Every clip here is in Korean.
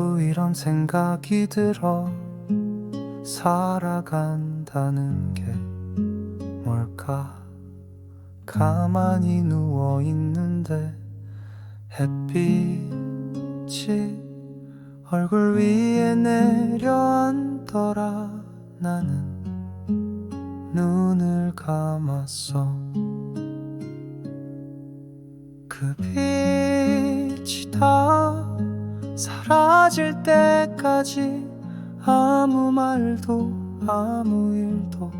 자꾸 이런 생각이 들어 살아간다는 게 뭘까? 가만히 누워 있는데 햇빛이 얼굴 위에 내려앉더라. 나는 눈을 감았어. 그 빛이 다 사라질 때까지 아무 말도 아무 일도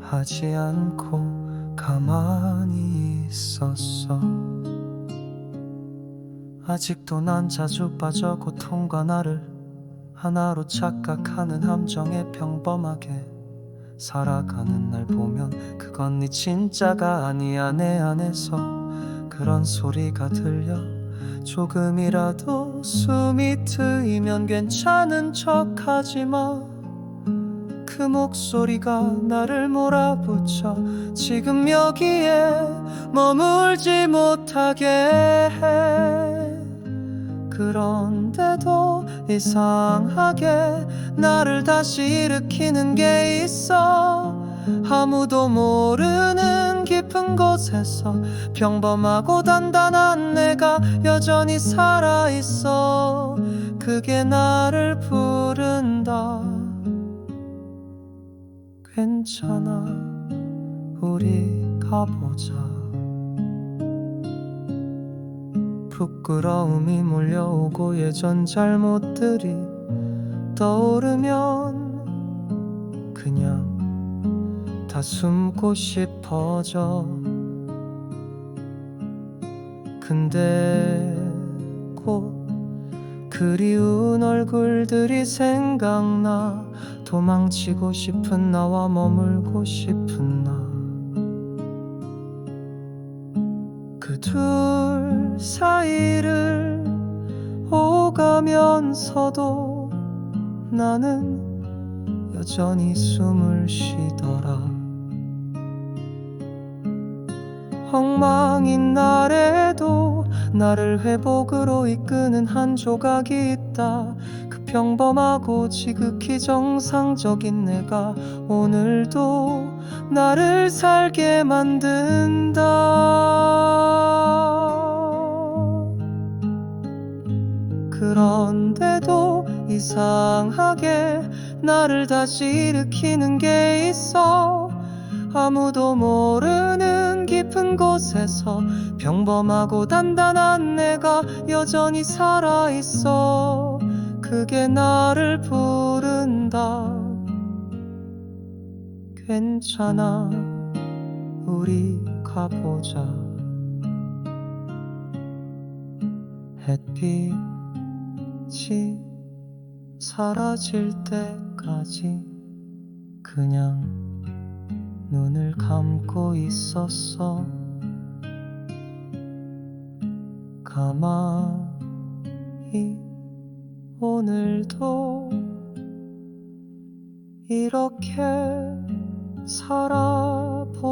하지 않고 가만히 있었어. 아직도 난 자주 빠져 고통과 나를 하나로 착각하는 함정에 평범하게 살아가는 날 보면 그건 네 진짜가 아니야 내 안에서. 그런 소리가 들려 조금이라도 숨이 트이면 괜찮은 척 하지마. 그 목소리가 나를 몰아붙여 지금 여기에 머물지 못하게 해. 그런데도 이상하게 나를 다시 일으키는 게 있어. 아무도 모르는 깊은 곳에서 평범하고 단단한 내가 여전히 살아있어. 그게 나를 부른다. 괜찮아. 우리 가보자. 부끄러움이 몰려오고 예전 잘못들이 떠오르면 다 숨고 싶어져. 근데 곧 그리운 얼굴들이 생각나 도망치고 싶은 나와 머물고 싶은 나. 그 둘 사이를 오가면서도 나는 여전히 숨을 쉬더라 엉망인 날에도 나를 회복으로 이끄는 한 조각이 있다. 그 평범하고 지극히 정상적인 내가 오늘도 나를 살게 만든다. 그런데도 이상하게 나를 다시 일으키는 게 있어. 아무도 모르는 깊은 곳에서 평범하고 단단한 내가 여전히 살아있어. 그게 나를 부른다. 괜찮아 우리 가보자. 햇빛이 사라질 때까지 그냥 눈을 감고 있었어. 가만히 오늘도 이렇게 살아본다.